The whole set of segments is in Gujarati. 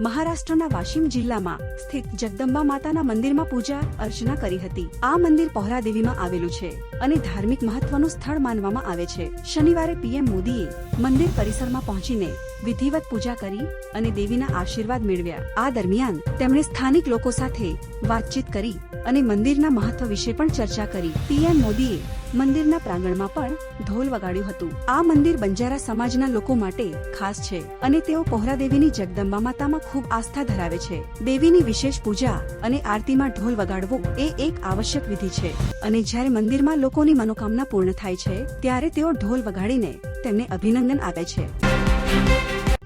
મહારાષ્ટ્રના વાશિમ જિલ્લામાં સ્થિત જગદંબા માતાના મંદિરમાં પૂજા અર્ચના કરી હતી. આ મંદિર પહોરાદેવીમાં આવેલું છે અને ધાર્મિક મહત્વનું સ્થળ માનવામાં આવે છે. શનિવારે પીએમ મોદીએ મંદિર પરિસરમાં પહોંચીને વિધિવત પૂજા કરી અને દેવીના આશીર્વાદ મેળવ્યા. આ દરમિયાન તેમણે સ્થાનિક લોકો સાથે વાતચીત કરી અને મંદિરના મહત્વ વિશે પણ ચર્ચા કરી. પીએમ મોદીએ મંદિરના પ્રાંગણમાં પણ ઢોલ વગાડ્યું હતું. આ મંદિર બંજારા સમાજના લોકો માટે ખાસ છે અને તેઓ પહોરાદેવીની જગદંબા માતામાં ખૂબ આસ્થા ધરાવે છે. દેવીની વિશેષ પૂજા અને આરતીમાં ઢોલ વગાડવો એ એક આવશ્યક વિધિ છે. અને જ્યારે મંદિરમાં લોકોની મનોકામના પૂર્ણ થાય છે, ત્યારે તેઓ ઢોલ વગાડીને તેમને અભિનંદન આપે છે.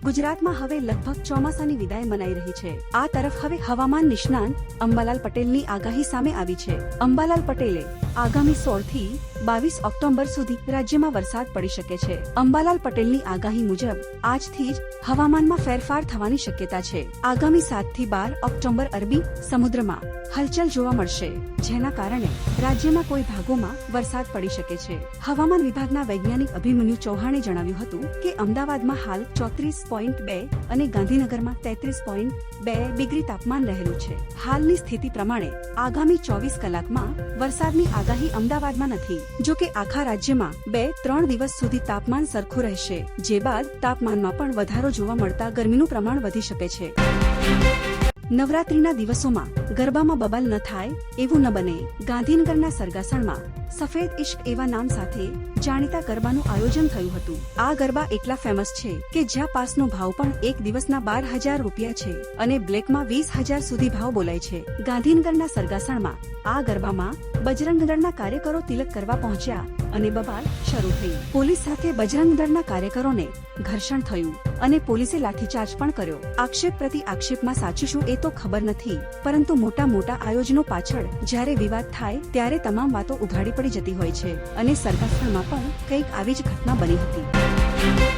ગુજરાતમાં હવે લગભગ ચોમાસાની વિદાય મનાઈ રહી છે. આ તરફ હવે હવામાન નિષ્ણાંત અંબાલાલ પટેલની આગાહી સામે આવી છે. અંબાલાલ પટેલે આગામી સોળથી બાવીસ ઓક્ટોબર સુધી રાજ્યમાં વરસાદ પડી શકે છે. અંબાલાલ પટેલની આગાહી મુજબ, આજથી જ હવામાનમાં ફેરફાર થવાની શક્યતા છે. આગામી સાતથી બાર ઓક્ટોબર અરબી સમુદ્રમાં હલચલ જોવા મળશે, જેના કારણે રાજ્યમાં કોઈ ભાગોમાં વરસાદ પડી શકે છે. હવામાન વિભાગના વૈજ્ઞાનિક અભિમન્યુ ચૌહાણે જણાવ્યું હતું કે, અમદાવાદમાં હાલ ચોત્રીસ પોઈન્ટ બે અને ગાંધીનગરમાં તેત્રીસ પોઈન્ટ બે ડિગ્રી તાપમાન રહેલું છે. હાલની સ્થિતિ પ્રમાણે આગામી ચોવીસ કલાકમાં વરસાદની આગાહી અમદાવાદમાં નથી. જો કે આખા રાજ્યમાં બે, ત્રણ દિવસ સુધી તાપમાન સરખું રહેશે. જે બાદ તાપમાનમાં પણ વધારો જોવા મળતા ગરમીનું પ્રમાણ વધી શકે છે. નવરાત્રીના દિવસોમાં ગરબામાં બબાલ ન થાય એવું ન બને. ગાંધીનગરના સરગાસણમાં સફેદ ઇશ્ક એવા નામ સાથે જાણીતા ગરબાનું આયોજન થયું હતું. આ ગરબા એટલા ફેમસ છે કે જ્યાં પાસનો ભાવ પણ એક દિવસના બાર હજાર રૂપિયા છે અને બ્લેકમાં વીસ હજાર સુધી ભાવ બોલાય છે. ગાંધીનગરના સરગાસણમાં આ ગરબામાં બજરંગ કાર્યકરો તિલક કરવા પહોંચ્યા અને બબાલ શરૂ થઈ. પોલીસ સાથે બજરંગ દળના કાર્યકરોને ઘર્ષણ થયું અને પોલીસે લાઠીચાર્જ પણ કર્યો. આક્ષેપ પ્રતિ આક્ષેપમાં સાચું શું એ તો ખબર નથી, પરંતુ મોટા મોટા આયોજનો પાછળ જ્યારે વિવાદ થાય ત્યારે તમામ વાતો ઉઘાડી પડી જતી હોય છે અને સરકારસ્થળમાં પણ કંઈક આવી જ ઘટના બની હતી.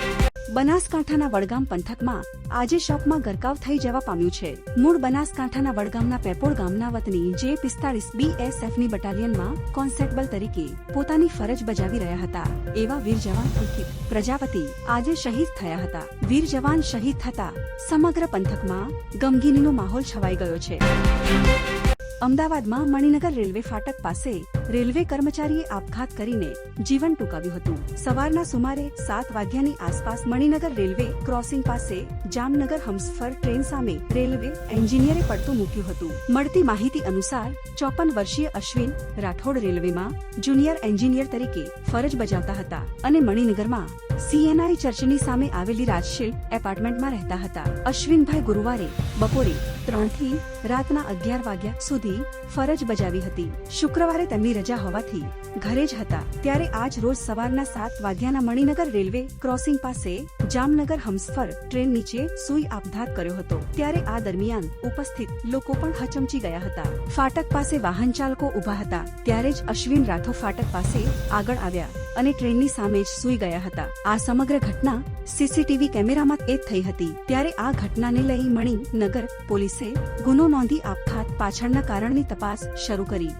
બનાસકાંઠાના વડગામ પંથકમાં આજે શોપમાં ગરકાવ થઈ જવા પામ્યું છે. મૂળ બનાસકાંઠાના વડગામના પેપોળ ગામના વતની જે પિસ્તાળીસ બીએસએફની બટાલિયનમાં કોન્સ્ટેબલ તરીકે પોતાની ફરજ બજાવી રહ્યા હતા. એવા વીર જવાન પ્રજાપતિ આજે શહીદ થયા હતા. વીર જવાન શહીદ થતા સમગ્ર પંથકમાં ગમગીનીનો માહોલ છવાઈ ગયો છે. અમદાવાદમાં મણિનગર રેલવે ફાટક પાસે રેલવે કર્મચારીએ આપઘાત કરીને જીવન ટૂંકાવ્યું હતું. સવારના સુમારે સાત વાગ્યાની આસપાસ મણિનગર રેલવે ક્રોસિંગ પાસે જામનગર હમસફર ટ્રેન સામે રેલવે એન્જિનિયરે પડતું મૂક્યું હતું. મળતી માહિતી અનુસાર, ચોપન વર્ષીય અશ્વિન રાઠોડ રેલવેમાં જુનિયર એન્જિનિયર તરીકે ફરજ બજાવતા હતા અને મણિનગરમાં સીએનઆઈ ચર્ચની સામે આવેલી રાજશીલ એપાર્ટમેન્ટમાં રહેતા હતા. અશ્વિનભાઈ ગુરુવારે બપોરે ત્રણથી રાતના અગિયાર વાગ્યા સુધી ફરજ બજાવી હતી. શુક્રવારે તેમની રજા હોવાથી ઘરે જ હતા. ત્યારે આજ રોજ સવારના સાત વાગ્યાના મણિનગર રેલવે ક્રોસિંગ પાસે જામનગર હમસફર ટ્રેન નીચે સુઈ આપઘાત કર્યો હતો. ત્યારે આ દરમિયાન ઉપસ્થિત લોકો પણ હચમચી ગયા હતા. ફાટક પાસે વાહન ચાલકો ઊભા હતા. ત્યારે જ અશ્વિન રાઠો ફાટક પાસે આગળ આવ્યા અને ટ્રેનની સામે જ સુઈ ગયા હતા. આ સમગ્ર ઘટના સીસીટીવી કેમેરામાં કેદ થઈ હતી. ત્યારે આ ઘટનાને લઈ મણિનગર પોલીસે ગુનો નોંધી આપઘાત પાછળના કારણની તપાસ શરૂ કરી.